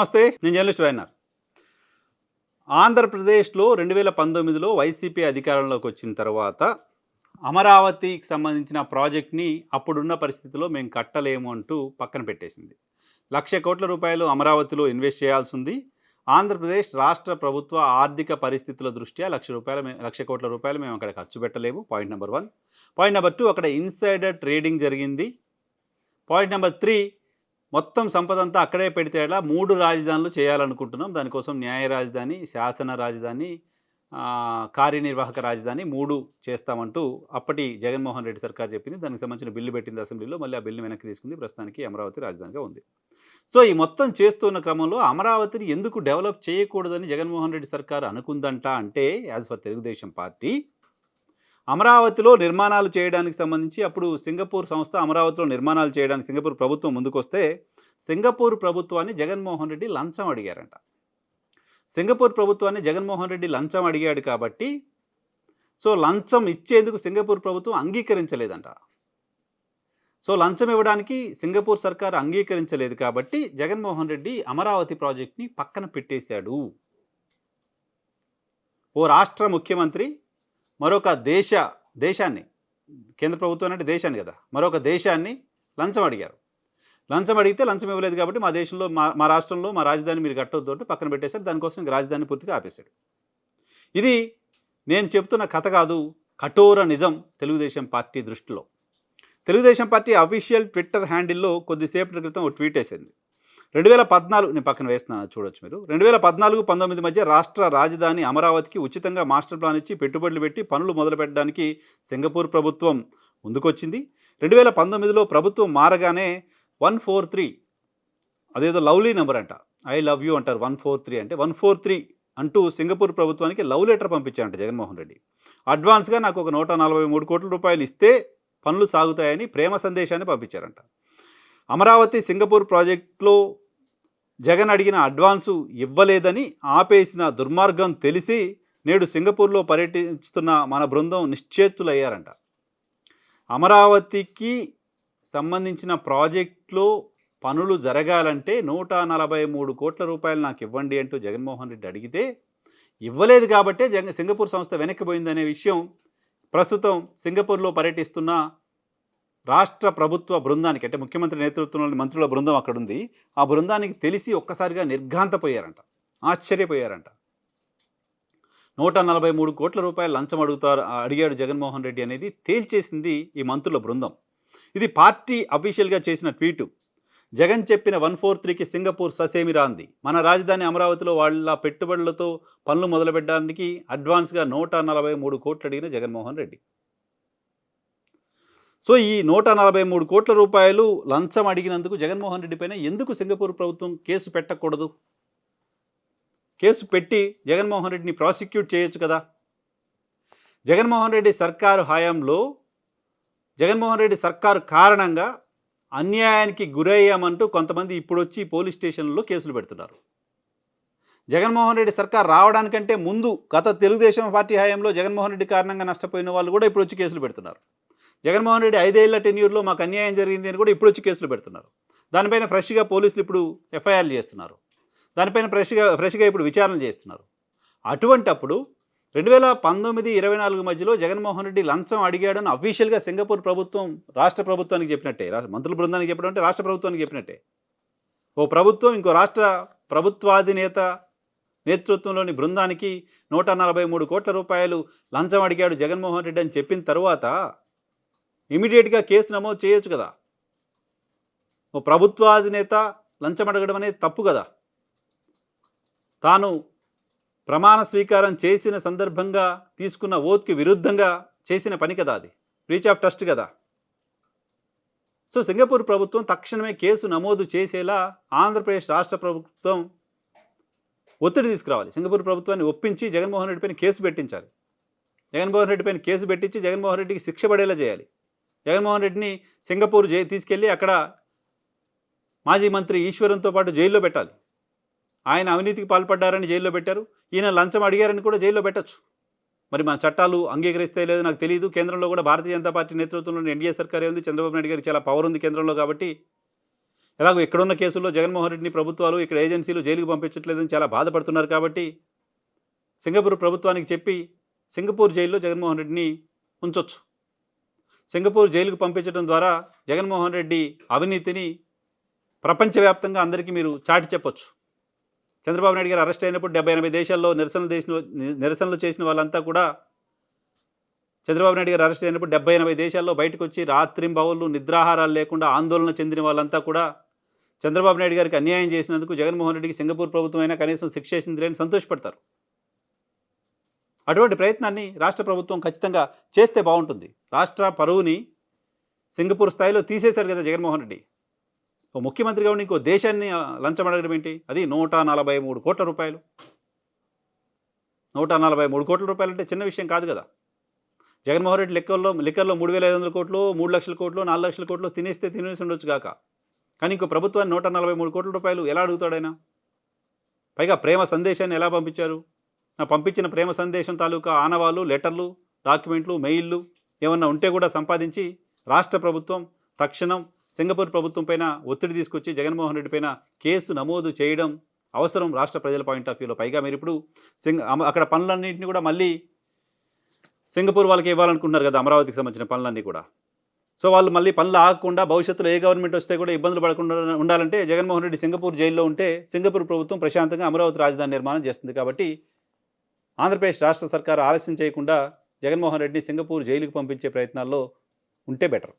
నమస్తే నేను జర్నలిస్ట్ వైనర్ ఆంధ్రప్రదేశ్లో రెండు వేల పంతొమ్మిదిలో వైసీపీ అధికారంలోకి వచ్చిన తర్వాత అమరావతికి సంబంధించిన ప్రాజెక్ట్ని అప్పుడున్న పరిస్థితిలో మేము కట్టలేము అంటూ పక్కన పెట్టేసింది. లక్ష కోట్ల రూపాయలు అమరావతిలో ఇన్వెస్ట్ చేయాల్సి ఉంది. ఆంధ్రప్రదేశ్ రాష్ట్ర ప్రభుత్వ ఆర్థిక పరిస్థితుల దృష్ట్యా లక్ష రూపాయల లక్ష కోట్ల రూపాయలు మేము అక్కడ ఖర్చు పెట్టలేము. Point number one. Point number two అక్కడ ఇన్సైడర్ ట్రేడింగ్ జరిగింది. పాయింట్ నెంబర్ త్రీ మొత్తం సంపద అంతా అక్కడే పెడితేలా మూడు రాజధానులు చేయాలనుకుంటున్నాం. దానికోసం న్యాయ రాజధాని శాసన రాజధాని కార్యనిర్వాహక రాజధాని మూడు చేస్తామంటూ అప్పటి జగన్మోహన్ రెడ్డి సర్కార్ చెప్పింది. దానికి సంబంధించిన బిల్లు పెట్టింది అసెంబ్లీలో. మళ్ళీ ఆ బిల్లు వెనక్కి తీసుకుంది. ప్రస్తుతానికి అమరావతి రాజధానిగా ఉంది. సో ఈ మొత్తం చేస్తున్న క్రమంలో అమరావతిని ఎందుకు డెవలప్ చేయకూడదని జగన్మోహన్ రెడ్డి సర్కార్ అనుకుందంట అంటే యాజ్ ఫర్ తెలుగుదేశం పార్టీ అమరావతిలో నిర్మాణాలు చేయడానికి సంబంధించి అప్పుడు సింగపూర్ సంస్థ అమరావతిలో నిర్మాణాలు చేయడానికి సింగపూర్ ప్రభుత్వం ముందుకొస్తే సింగపూర్ ప్రభుత్వాన్ని జగన్మోహన్ రెడ్డి లంచం అడిగారంట. సింగపూర్ ప్రభుత్వాన్ని జగన్మోహన్ రెడ్డి లంచం అడిగాడు కాబట్టి సో లంచం ఇచ్చేందుకు సింగపూర్ ప్రభుత్వం అంగీకరించలేదంట. సో లంచం ఇవ్వడానికి సింగపూర్ సర్కార్ అంగీకరించలేదు కాబట్టి జగన్మోహన్ రెడ్డి అమరావతి ప్రాజెక్ట్ని పక్కన పెట్టేశాడు. ఓ రాష్ట్ర ముఖ్యమంత్రి మరొక దేశ దేశాన్ని కేంద్ర ప్రభుత్వం అంటే దేశాన్ని కదా మరొక దేశాన్ని లంచం అడిగారు. లంచం అడిగితే లంచం ఇవ్వలేదు కాబట్టి మా దేశంలో మా మా రాష్ట్రంలో మా రాజధాని మీరు కట్టొద్దు అంటే పక్కన పెట్టేశారు. దానికోసం రాజధాని పూర్తిగా ఆపేశాడు. ఇది నేను చెప్తున్న కథ కాదు కఠోర నిజం తెలుగుదేశం పార్టీ దృష్టిలో. తెలుగుదేశం పార్టీ అఫీషియల్ ట్విట్టర్ హ్యాండిల్లో కొద్దిసేపటి క్రితం ఒక ట్వీట్ వేసింది. రెండు వేల పద్నాలుగు నేను పక్కన వేస్తున్నాను చూడొచ్చు మీరు. రెండు వేల పద్నాలుగు పంతొమ్మిది మధ్య రాష్ట్ర రాజధాని అమరావతికి ఉచితంగా మాస్టర్ ప్లాన్ ఇచ్చి పెట్టుబడులు పెట్టి పనులు మొదలు పెట్టడానికి సింగపూర్ ప్రభుత్వం ముందుకొచ్చింది. రెండు వేల పంతొమ్మిదిలో ప్రభుత్వం మారగానే వన్ ఫోర్ త్రీ. అదేదో లవ్లీ నెంబర్ అంట. ఐ లవ్ యూ అంటారు వన్ ఫోర్ త్రీ అంటే. వన్ ఫోర్ త్రీ అంటూ సింగపూర్ ప్రభుత్వానికి లవ్ లెటర్ పంపించారంట జగన్మోహన్ రెడ్డి. అడ్వాన్స్గా నాకు ఒక నూట నలభై మూడు కోట్ల రూపాయలు ఇస్తే పనులు సాగుతాయని ప్రేమ సందేశాన్ని పంపించారంట. అమరావతి సింగపూర్ ప్రాజెక్టులో జగన్ అడిగిన అడ్వాన్సు ఇవ్వలేదని ఆపేసిన దుర్మార్గం తెలిసి నేడు సింగపూర్లో పర్యటిస్తున్న మన బృందం నిశ్చేతులయ్యారంట. అమరావతికి సంబంధించిన ప్రాజెక్టులో పనులు జరగాలంటే నూట నలభై మూడు కోట్ల రూపాయలు నాకు ఇవ్వండి అంటూ జగన్మోహన్ రెడ్డి అడిగితే ఇవ్వలేదు కాబట్టే జగ సింగపూర్ సంస్థ వెనక్కిపోయిందనే విషయం ప్రస్తుతం సింగపూర్లో పర్యటిస్తున్న రాష్ట్ర ప్రభుత్వ బృందానికి అంటే ముఖ్యమంత్రి నేతృత్వంలోని మంత్రుల బృందం అక్కడ ఉంది ఆ బృందానికి తెలిసి ఒక్కసారిగా నిర్ఘాంతపోయారంట. ఆశ్చర్యపోయారంట. నూట నలభై మూడు కోట్ల రూపాయలు లంచం అడుగుతారు అడిగాడు జగన్మోహన్ రెడ్డి అనేది తేల్చేసింది ఈ మంత్రుల బృందం. ఇది పార్టీ అఫీషియల్గా చేసిన ట్వీటు. జగన్ చెప్పిన వన్ ఫోర్ త్రీకి సింగపూర్ ససేమిరా అంది మన రాజధాని అమరావతిలో వాళ్ళ పెట్టుబడులతో పనులు మొదలుపెట్టడానికి అడ్వాన్స్గా నూట నలభై మూడు కోట్లు అడిగిన జగన్మోహన్ రెడ్డి. సో ఈ నూట నలభై మూడు కోట్ల రూపాయలు లంచం అడిగినందుకు జగన్మోహన్ రెడ్డి పైన ఎందుకు సింగపూర్ ప్రభుత్వం కేసు పెట్టకూడదు? కేసు పెట్టి జగన్మోహన్ రెడ్డిని ప్రాసిక్యూట్ చేయొచ్చు కదా? జగన్మోహన్ రెడ్డి సర్కారు హయాంలో జగన్మోహన్ రెడ్డి సర్కారు కారణంగా అన్యాయానికి గురయ్యామంటూ కొంతమంది ఇప్పుడు వచ్చి పోలీస్ స్టేషన్లో కేసులు పెడుతున్నారు. జగన్మోహన్ రెడ్డి సర్కార్ రావడానికంటే ముందు గత తెలుగుదేశం పార్టీ హయాంలో జగన్మోహన్ రెడ్డి కారణంగా నష్టపోయిన వాళ్ళు కూడా ఇప్పుడు వచ్చి కేసులు పెడుతున్నారు. జగన్మోహన్ రెడ్డి ఐదేళ్ళ టెన్యూర్లో మాకు అన్యాయం జరిగింది అని కూడా ఇప్పుడు వచ్చి కేసులు పెడుతున్నారు. దానిపైన ఫ్రెష్గా పోలీసులు ఇప్పుడు ఎఫ్ఐఆర్లు చేస్తున్నారు. దానిపైన ఫ్రెష్గా ఫ్రెష్గా ఇప్పుడు విచారణ చేస్తున్నారు. అటువంటప్పుడు రెండు వేల పంతొమ్మిది ఇరవై నాలుగు మధ్యలో జగన్మోహన్ రెడ్డి లంచం అడిగాడని అఫీషియల్గా సింగపూర్ ప్రభుత్వం రాష్ట్ర ప్రభుత్వానికి చెప్పినట్టే. మంత్రుల బృందానికి చెప్పడం అంటే రాష్ట్ర ప్రభుత్వానికి చెప్పినట్టే. ఓ ప్రభుత్వం ఇంకో రాష్ట్ర ప్రభుత్వాధినేత నేతృత్వంలోని బృందానికి నూట నలభై మూడు కోట్ల రూపాయలు లంచం అడిగాడు జగన్మోహన్ రెడ్డి అని చెప్పిన తర్వాత ఇమీడియట్గా కేసు నమోదు చేయొచ్చు కదా. ఓ ప్రభుత్వాధినేత లంచం అడగడం అనేది తప్పు కదా. తాను ప్రమాణ స్వీకారం చేసిన సందర్భంగా తీసుకున్న ఓత్కి విరుద్ధంగా చేసిన పని కదా అది. రీచ్ ఆఫ్ ట్రస్ట్ కదా. సో సింగపూర్ ప్రభుత్వం తక్షణమే కేసు నమోదు చేసేలా ఆంధ్రప్రదేశ్ రాష్ట్ర ప్రభుత్వం ఒత్తిడి తీసుకురావాలి. సింగపూర్ ప్రభుత్వాన్ని ఒప్పించి జగన్మోహన్ రెడ్డి పైన కేసు పెట్టించాలి. జగన్మోహన్ రెడ్డి పైన కేసు పెట్టించి జగన్మోహన్ రెడ్డికి శిక్ష పడేలా చేయాలి. జగన్మోహన్ రెడ్డిని సింగపూర్ జై తీసుకెళ్ళి అక్కడ మాజీ మంత్రి ఈశ్వరంతో పాటు జైల్లో పెట్టాలి. ఆయన అవినీతికి పాల్పడ్డారని జైల్లో పెట్టారు. ఈయన లంచం అడిగారని కూడా జైల్లో పెట్టచ్చు. మరి మన చట్టాలు అంగీకరిస్తే లేదో నాకు తెలియదు కేంద్రంలో కూడా భారతీయ జనతా పార్టీ నేతృత్వంలోని ఎన్డీఏ సర్కారే ఉంది చంద్రబాబు నాయుడు గారికి చాలా పవర్ ఉంది కేంద్రంలో కాబట్టి ఎలాగో ఇక్కడున్న కేసుల్లో జగన్మోహన్ రెడ్డిని ప్రభుత్వాలు ఇక్కడ ఏజెన్సీలు జైలుకు పంపించట్లేదని చాలా బాధపడుతున్నారు కాబట్టి సింగపూర్ ప్రభుత్వానికి చెప్పి సింగపూర్ జైల్లో జగన్మోహన్ రెడ్డిని ఉంచొచ్చు. సింగపూర్ జైలుకు పంపించడం ద్వారా జగన్మోహన్ రెడ్డి అవినీతిని ప్రపంచవ్యాప్తంగా అందరికీ మీరు చాటి చెప్పొచ్చు. చంద్రబాబు నాయుడు గారు అరెస్ట్ అయినప్పుడు డెబ్బై ఎనభై దేశాల్లో నిరసనలు చేసిన నిరసనలు చేసిన వాళ్ళంతా కూడా చంద్రబాబు నాయుడు గారు అరెస్ట్ అయినప్పుడు డెబ్బై ఎనభై దేశాల్లో బయటకు వచ్చి రాత్రింబవళ్ళు నిద్రాహారాలు లేకుండా ఆందోళన చెందిన వాళ్ళంతా కూడా చంద్రబాబు నాయుడు గారికి అన్యాయం చేసినందుకు జగన్మోహన్ రెడ్డికి సింగపూర్ ప్రభుత్వం అయినా కనీసం శిక్ష వేసింది లేని సంతోషపడతారు. అటువంటి ప్రయత్నాన్ని రాష్ట్ర ప్రభుత్వం ఖచ్చితంగా చేస్తే బాగుంటుంది. రాష్ట్ర పరువుని సింగపూర్ స్థాయిలో తీసేశారు కదా జగన్మోహన్ రెడ్డి. ఓ ముఖ్యమంత్రిగా ఉండి ఇంకో దేశాన్ని లంచం అడగడం ఏంటి? అది నూట నలభై మూడు కోట్ల రూపాయలు. నూట నలభై మూడు కోట్ల రూపాయలు అంటే చిన్న విషయం కాదు కదా. జగన్మోహన్ రెడ్డి లెక్కల్లో లెక్కల్లో మూడు వేల ఐదు వందల కోట్లు మూడు లక్షల కోట్లు నాలుగు లక్షల కోట్లు తినేస్తే తినేసి ఉండొచ్చు కాక. కానీ ఇంకో ప్రభుత్వాన్ని నూట నలభై మూడు కోట్ల రూపాయలు ఎలా అడుగుతాడైనా పైగా ప్రేమ సందేశాన్ని ఎలా పంపించారు? నా పంపించిన ప్రేమ సందేశం తాలూకా ఆనవాళ్ళు లెటర్లు డాక్యుమెంట్లు మెయిల్లు ఏమన్నా ఉంటే కూడా సంపాదించి రాష్ట్ర ప్రభుత్వం తక్షణం సింగపూర్ ప్రభుత్వం పైన ఒత్తిడి తీసుకొచ్చి జగన్మోహన్ రెడ్డి పైన కేసు నమోదు చేయడం అవసరం రాష్ట్ర ప్రజల పాయింట్ ఆఫ్ వ్యూలో. పైగా మీరు ఇప్పుడు సింగ అక్కడ పనులన్నింటినీ కూడా మళ్ళీ సింగపూర్ వాళ్ళకి ఇవ్వాలనుకుంటున్నారు కదా అమరావతికి సంబంధించిన పనులన్నీ కూడా. సో వాళ్ళు మళ్ళీ పనులు ఆగకుండా భవిష్యత్తులో ఏ గవర్నమెంట్ వస్తే కూడా ఇబ్బందులు పడకుండా ఉండాలంటే జగన్మోహన్ రెడ్డి సింగపూర్ జైల్లో ఉంటే సింగపూర్ ప్రభుత్వం ప్రశాంతంగా అమరావతి రాజధాని నిర్మాణం చేస్తుంది కాబట్టి ఆంధ్రప్రదేశ్ రాష్ట్ర సర్కార్ ఆలస్యం చేయకుండా జగన్మోహన్ రెడ్డిని సింగపూర్ జైలుకు పంపించే ప్రయత్నాల్లో ఉంటే బెటర్.